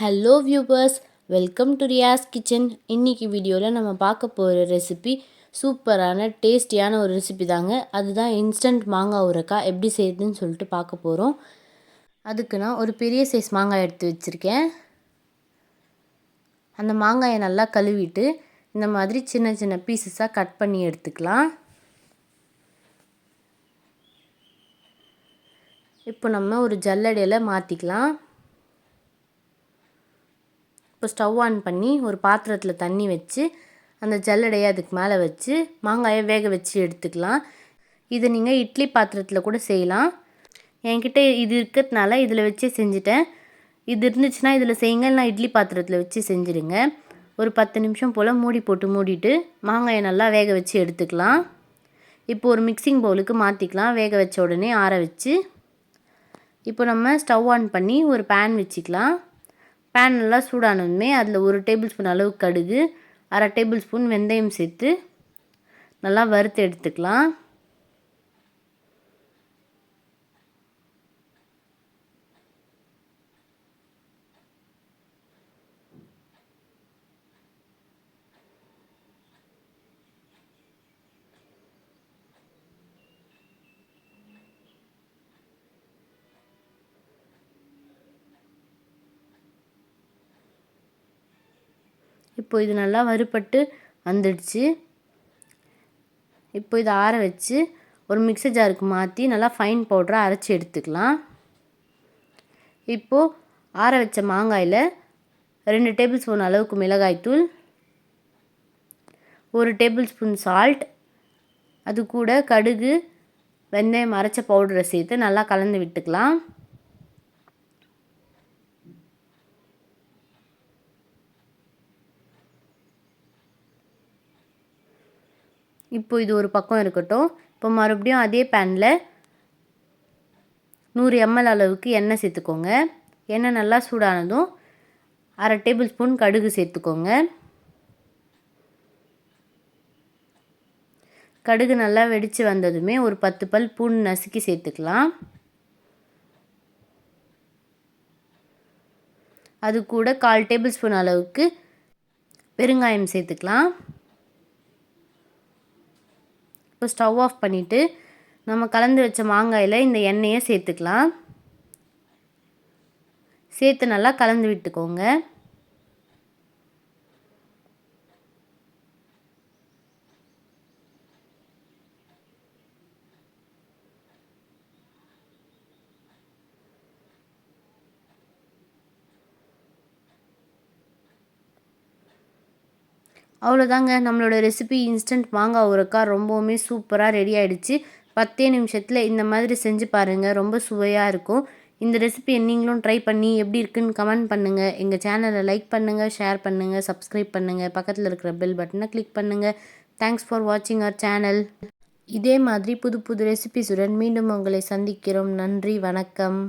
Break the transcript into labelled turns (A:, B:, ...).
A: Hello viewers welcome to Riyas kitchen இன்றைக்கி வீடியோவில் நம்ம பார்க்க போகிற ரெசிபி சூப்பரான டேஸ்டியான ஒரு ரெசிபி தாங்க. அதுதான் இன்ஸ்டன்ட் மாங்காய் உரக்காய் எப்படி செய்யுதுன்னு சொல்லிட்டு பார்க்க போகிறோம் அதுக்கு நான் ஒரு பெரிய சைஸ் மாங்காய் எடுத்து வச்சுருக்கேன். அந்த மாங்காயை நல்லா கழுவிட்டு இந்த மாதிரி சின்ன சின்ன பீசஸாக கட் பண்ணி எடுத்துக்கலாம். இப்போ நம்ம ஒரு ஜல்லடையில் மாற்றிக்கலாம் இப்போ ஸ்டவ் ஆன் பண்ணி ஒரு பாத்திரத்தில் தண்ணி வச்சு அந்த ஜல்லடையை அதுக்கு மேலே வச்சு மாங்காயை வேக வச்சு எடுத்துக்கலாம். இதை நீங்கள் இட்லி பாத்திரத்தில் கூட செய்யலாம். என்கிட்ட இது இருக்கிறதுனால இதில் வச்சே செஞ்சுட்டேன். இது இருந்துச்சுன்னா இதில் செய்யுங்க நான் இட்லி பாத்திரத்தில் வச்சு செஞ்சுடுங்க. ஒரு பத்து நிமிஷம் போல் மூடி போட்டு மூடிட்டு மாங்காயை நல்லா வேக வச்சு எடுத்துக்கலாம். இப்போ ஒரு மிக்சிங் பவுலுக்கு மாற்றிக்கலாம் வேக வச்ச உடனே ஆற வச்சு. இப்போ நம்ம ஸ்டவ் ஆன் பண்ணி ஒரு பேன் வச்சுக்கலாம். பேன் நல்லா சூடானதுமே அதில் ஒரு டேபிள் ஸ்பூன் அளவு கடுகு அரை டேபிள் ஸ்பூன் வெந்தயம் சேர்த்து நல்லா வறுத்து எடுத்துக்கலாம். இப்போ இது நல்லா வறுபட்டு வந்துடுச்சு. இப்போ இதை ஆற வச்சு ஒரு மிக்சர் ஜாருக்கு மாற்றி நல்லா ஃபைன் பவுடராக அரைச்சி எடுத்துக்கலாம். இப்போது ஆற வச்ச மாங்காயில் ரெண்டு டேபிள் ஸ்பூன் அளவுக்கு மிளகாய்த்தூள் ஒரு டேபிள் ஸ்பூன் சால்ட் அது கூட கடுகு வெந்தயம் அரைச்ச பவுடரை சேர்த்து நல்லா கலந்து விட்டுக்கலாம். இப்போ இது ஒரு பக்கம் இருக்கட்டும். இப்போ மறுபடியும் அதே பேனில் நூறு எம்எல் அளவுக்கு எண்ணெய் சேர்த்துக்கோங்க. எண்ணெய் நல்லா சூடானதும் அரை டேபிள் ஸ்பூன் கடுகு சேர்த்துக்கோங்க. கடுகு நல்லா வெடித்து வந்ததுமே ஒரு பத்து பல் பூண்டு நசுக்கி சேர்த்துக்கலாம். அது கூட கால் டேபிள் ஸ்பூன் அளவுக்கு பெருங்காயம் சேர்த்துக்கலாம். இப்போ ஸ்டவ் ஆஃப் பண்ணிவிட்டு நம்ம கலந்து வச்ச மாங்காயில் இந்த எண்ணெயை சேர்த்துக்கலாம். சேர்த்து நல்லா கலந்து விட்டுக்கோங்க. அவ்வளோதாங்க. நம்மளோட ரெசிபி இன்ஸ்டன்ட் மாங்காய் ஊறுக்காய் ரொம்பவுமே சூப்பராக ரெடி ஆகிடுச்சு பத்தே நிமிஷத்தில் இந்த மாதிரி செஞ்சு பாருங்கள் ரொம்ப சுவையாக இருக்கும். இந்த ரெசிபி நீங்களும் ட்ரை பண்ணி எப்படி இருக்குன்னு கமெண்ட் பண்ணுங்கள் எங்கள் சேனலை லைக் பண்ணுங்கள் ஷேர் பண்ணுங்கள் சப்ஸ்கிரைப் பண்ணுங்கள் பக்கத்தில் இருக்கிற பெல் பட்டனை கிளிக் பண்ணுங்கள் தேங்க்ஸ் ஃபார் வாட்சிங் அவர் சேனல் இதே மாதிரி புது புது ரெசிபிஸுடன் மீண்டும் உங்களை சந்திக்கிறோம். நன்றி வணக்கம்.